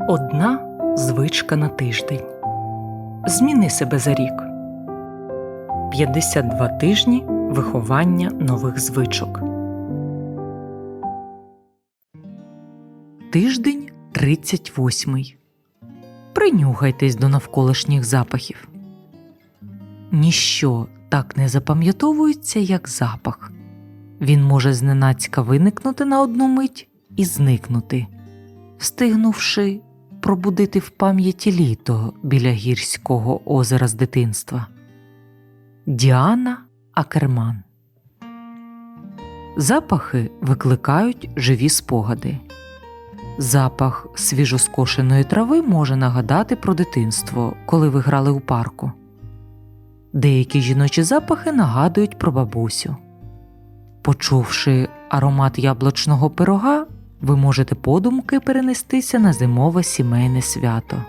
Одна звичка на тиждень. Зміни себе за рік. 52 тижні виховання нових звичок. Тиждень 38. Принюхайтесь до навколишніх запахів. Ніщо так не запам'ятовується, як запах. Він може зненацька виникнути на одну мить і зникнути, встигнувши пробудити в пам'яті літо біля гірського озера з дитинства. Діана Акерман Запахи викликають живі спогади. Запах свіжоскошеної трави може нагадати про дитинство, коли ви грали у парку. Деякі жіночі запахи нагадують про бабусю. Почувши аромат яблучного пирога, ви можете подумки перенестися на зимове сімейне свято.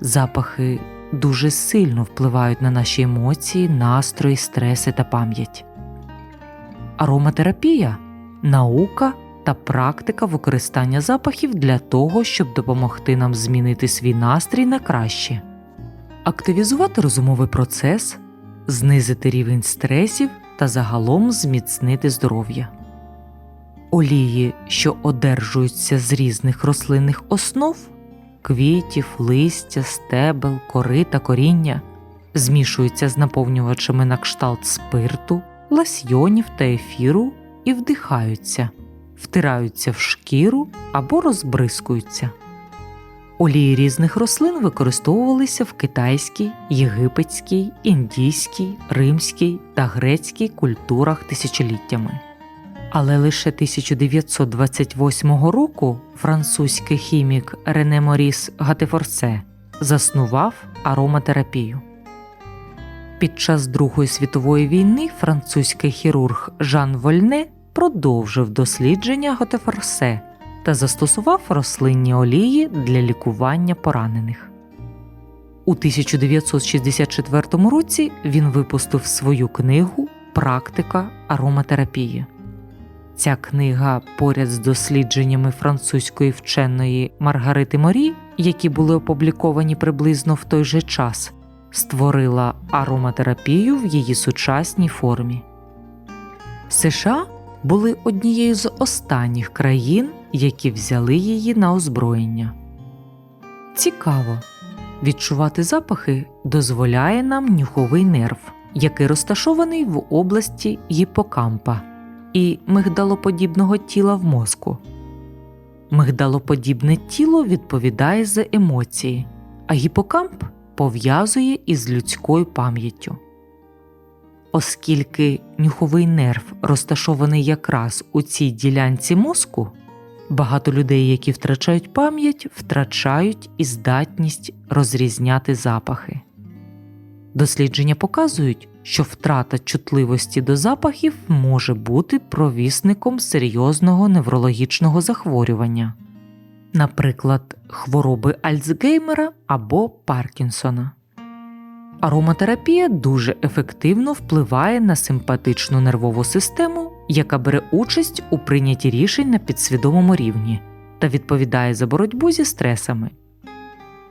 Запахи дуже сильно впливають на наші емоції, настрої, стреси та пам'ять. Ароматерапія наука та практика використання запахів для того, щоб допомогти нам змінити свій настрій на краще, активізувати розумовий процес, знизити рівень стресів та загалом зміцнити здоров'я. Олії, що одержуються з різних рослинних основ квітів, листя, стебел, кори та коріння, змішуються з наповнювачами на кшталт спирту, ласьйонів та ефіру і вдихаються, втираються в шкіру або розбризкуються. Олії різних рослин використовувалися в китайській, єгипетській, індійській, римській та грецькій культурах тисячоліттями. Але лише 1928 року французький хімік Рене Моріс Гатефорсе заснував ароматерапію. Під час Другої світової війни французький хірург Жан Вольне продовжив дослідження Гатефорсе та застосував рослинні олії для лікування поранених. У 1964 році він випустив свою книгу Практика ароматерапії. Ця книга поряд з дослідженнями французької вченої Маргарити Морі, які були опубліковані приблизно в той же час, створила ароматерапію в її сучасній формі. США були однією з останніх країн, які взяли її на озброєння. Цікаво, відчувати запахи дозволяє нам нюховий нерв, який розташований в області гіпокампа і мигдалоподібного тіла в мозку. Мигдалоподібне тіло відповідає за емоції, а гіпокамп пов'язує із людською пам'яттю. Оскільки нюховий нерв розташований якраз у цій ділянці мозку, багато людей, які втрачають пам'ять, втрачають і здатність розрізняти запахи. Дослідження показують, що втрата чутливості до запахів може бути провісником серйозного неврологічного захворювання, наприклад, хвороби Альцгеймера або Паркінсона. Ароматерапія дуже ефективно впливає на симпатичну нервову систему, яка бере участь у прийнятті рішень на підсвідомому рівні та відповідає за боротьбу зі стресами.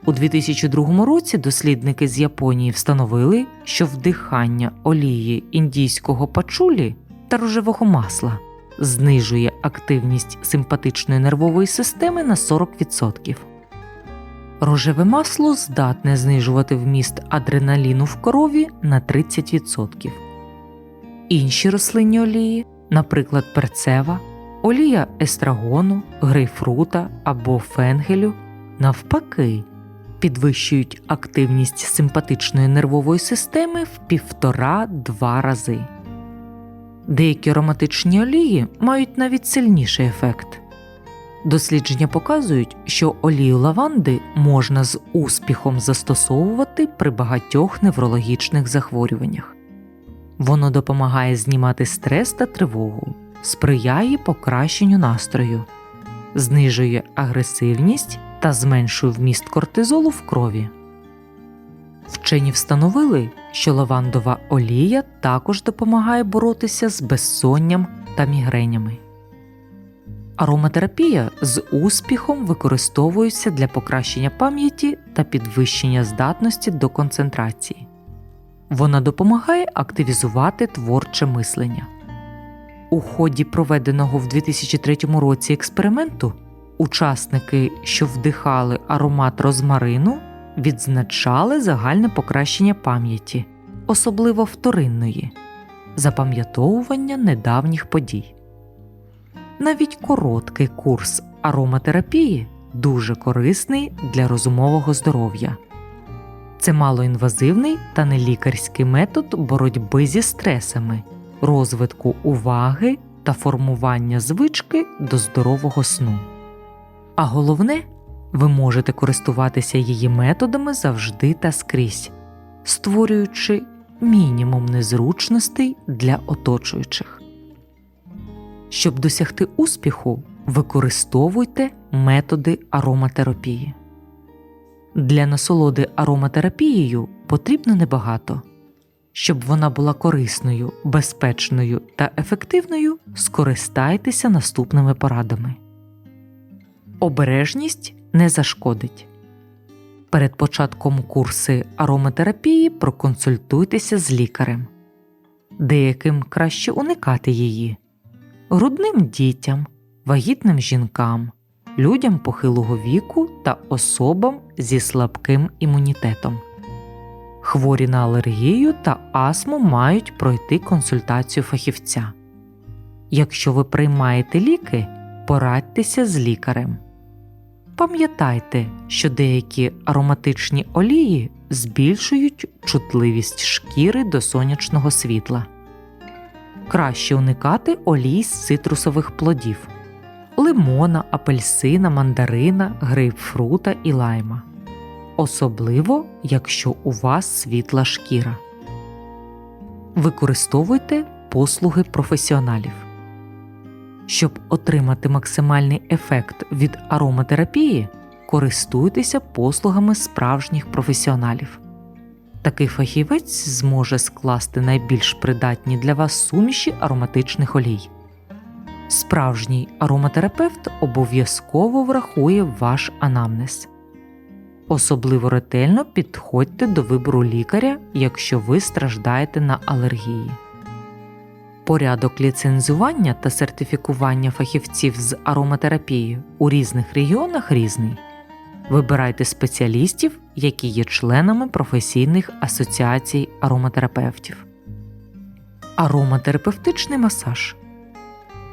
У 2002 році дослідники з Японії встановили, що вдихання олії індійського пачулі та рожевого масла знижує активність симпатичної нервової системи на 40%. Рожеве масло здатне знижувати вміст адреналіну в крові на 30%. Інші рослинні олії, наприклад, перцева, олія естрагону, грейпфрута або фенгелю, навпаки, підвищують активність симпатичної нервової системи в півтора-два рази. Деякі ароматичні олії мають навіть сильніший ефект. Дослідження показують, що олію лаванди можна з успіхом застосовувати при багатьох неврологічних захворюваннях. Воно допомагає знімати стрес та тривогу, сприяє покращенню настрою, знижує агресивність та зменшує вміст кортизолу в крові. Вчені встановили, що лавандова олія також допомагає боротися з безсонням та мігренями. Ароматерапія з успіхом використовується для покращення пам'яті та підвищення здатності до концентрації. Вона допомагає активізувати творче мислення. У ході проведеного в 2003 році експерименту учасники, що вдихали аромат розмарину, відзначали загальне покращення пам'яті, особливо вторинної, запам'ятовування недавніх подій. Навіть короткий курс ароматерапії дуже корисний для розумового здоров'я. Це малоінвазивний та нелікарський метод боротьби зі стресами, розвитку уваги та формування звички до здорового сну. А головне, ви можете користуватися її методами завжди та скрізь, створюючи мінімум незручностей для оточуючих. Щоб досягти успіху, використовуйте методи ароматерапії. Для насолоди ароматерапією потрібно небагато. Щоб вона була корисною, безпечною та ефективною, скористайтеся наступними порадами. Обережність не зашкодить. Перед початком курси ароматерапії проконсультуйтеся з лікарем. Деяким краще уникати її грудним дітям, вагітним жінкам, людям похилого віку та особам зі слабким імунітетом. Хворі на алергію та астму мають пройти консультацію фахівця. Якщо ви приймаєте ліки, порадьтеся з лікарем. Пам'ятайте, що деякі ароматичні олії збільшують чутливість шкіри до сонячного світла. Краще уникати олій з цитрусових плодів лимона, апельсина, мандарина, грейпфрута і лайма. Особливо, якщо у вас світла шкіра. Використовуйте послуги професіоналів. Щоб отримати максимальний ефект від ароматерапії, користуйтеся послугами справжніх професіоналів. Такий фахівець зможе скласти найбільш придатні для вас суміші ароматичних олій. Справжній ароматерапевт обов'язково врахує ваш анамнез. Особливо ретельно підходьте до вибору лікаря, якщо ви страждаєте на алергії. Порядок ліцензування та сертифікування фахівців з ароматерапії у різних регіонах різний. Вибирайте спеціалістів, які є членами професійних асоціацій ароматерапевтів. Ароматерапевтичний масаж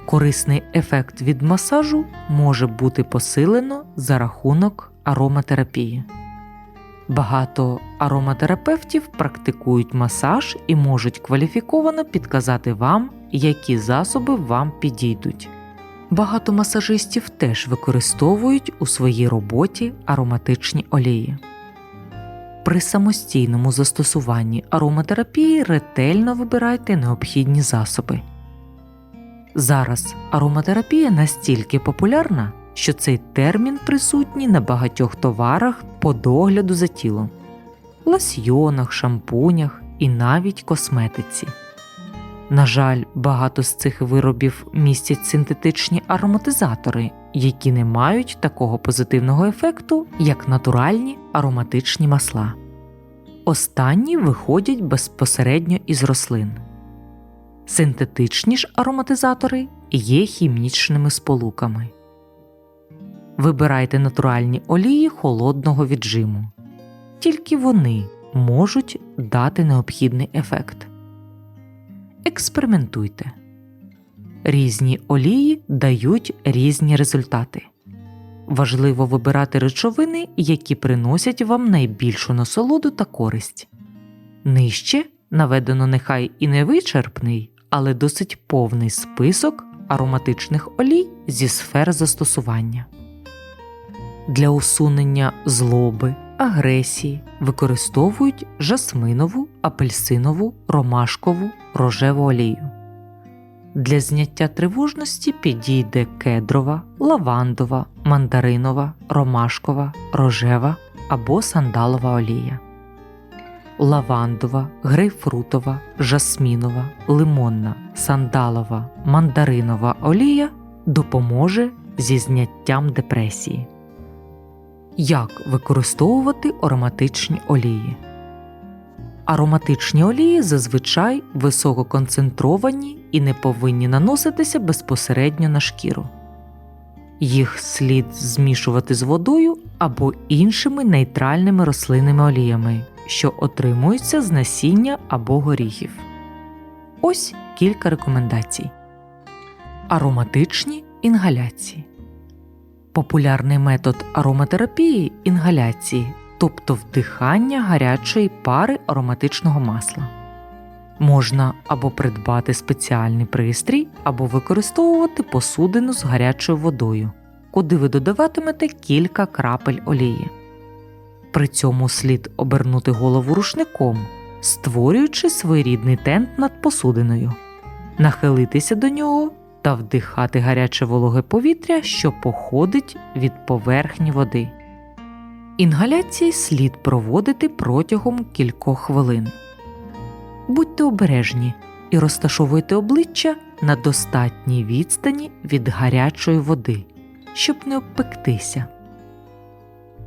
Корисний ефект від масажу може бути посилено за рахунок ароматерапії. Багато ароматерапевтів практикують масаж і можуть кваліфіковано підказати вам, які засоби вам підійдуть. Багато масажистів теж використовують у своїй роботі ароматичні олії. При самостійному застосуванні ароматерапії ретельно вибирайте необхідні засоби. Зараз ароматерапія настільки популярна, що цей термін присутній на багатьох товарах по догляду за тілом, лосьйонах, шампунях і навіть косметиці. На жаль, багато з цих виробів містять синтетичні ароматизатори, які не мають такого позитивного ефекту, як натуральні ароматичні масла. Останні виходять безпосередньо із рослин. Синтетичні ж ароматизатори є хімічними сполуками. Вибирайте натуральні олії холодного віджиму. Тільки вони можуть дати необхідний ефект. Експериментуйте. Різні олії дають різні результати. Важливо вибирати речовини, які приносять вам найбільшу насолоду та користь. Нижче наведено нехай і не вичерпний, але досить повний список ароматичних олій зі сфер застосування. Для усунення злоби, агресії використовують жасминову, апельсинову, ромашкову, рожеву олію. Для зняття тривожності підійде кедрова, лавандова, мандаринова, ромашкова, рожева або сандалова олія лавандова, грейпфрутова, жасмінова, лимонна, сандалова, мандаринова олія допоможе зі зняттям депресії. Як використовувати ароматичні олії? Ароматичні олії зазвичай висококонцентровані і не повинні наноситися безпосередньо на шкіру. Їх слід змішувати з водою або іншими нейтральними рослинними оліями, що отримуються з насіння або горіхів. Ось кілька рекомендацій. Ароматичні інгаляції. Популярний метод ароматерапії інгаляції, тобто вдихання гарячої пари ароматичного масла. Можна або придбати спеціальний пристрій, або використовувати посудину з гарячою водою, куди ви додаватимете кілька крапель олії. При цьому слід обернути голову рушником, створюючи своєрідний тент над посудиною, нахилитися до нього та вдихати гаряче вологе повітря, що походить від поверхні води. Інгаляції слід проводити протягом кількох хвилин. Будьте обережні і розташовуйте обличчя на достатній відстані від гарячої води, щоб не обпектися.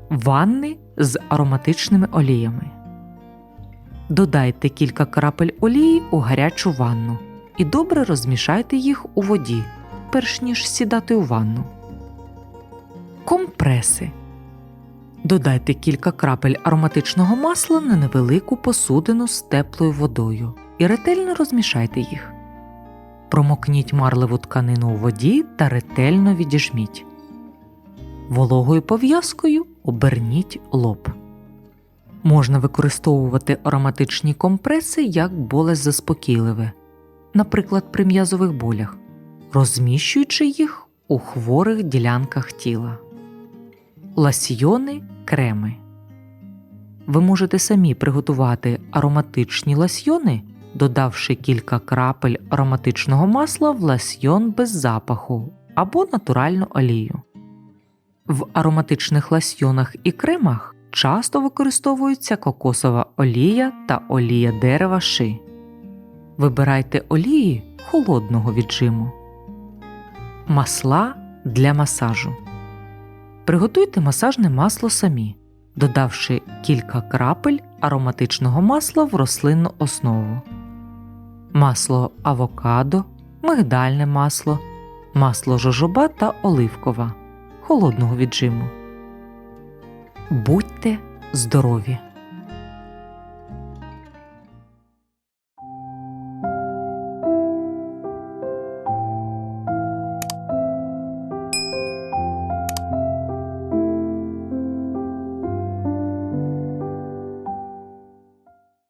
Ванни з ароматичними оліями. Додайте кілька крапель олії у гарячу ванну і добре розмішайте їх у воді, перш ніж сідати у ванну. Компреси. Додайте кілька крапель ароматичного масла на невелику посудину з теплою водою і ретельно розмішайте їх. Промокніть марливу тканину у воді та ретельно відіжміть. Вологою пов'язкою оберніть лоб. Можна використовувати ароматичні компреси як болезаспокійливе, наприклад, при м'язових болях, розміщуючи їх у хворих ділянках тіла. Ласьйони креми. Ви можете самі приготувати ароматичні ласьйони, додавши кілька крапель ароматичного масла в ласьйон без запаху або натуральну олію. В ароматичних ласьйонах і кремах часто використовується кокосова олія та олія дерева ши. Вибирайте олії холодного віджиму. Масла для масажу. Приготуйте масажне масло самі, додавши кілька крапель ароматичного масла в рослинну основу. Масло авокадо, мигдальне масло, масло жожоба та оливкова холодного віджиму. Будьте здорові!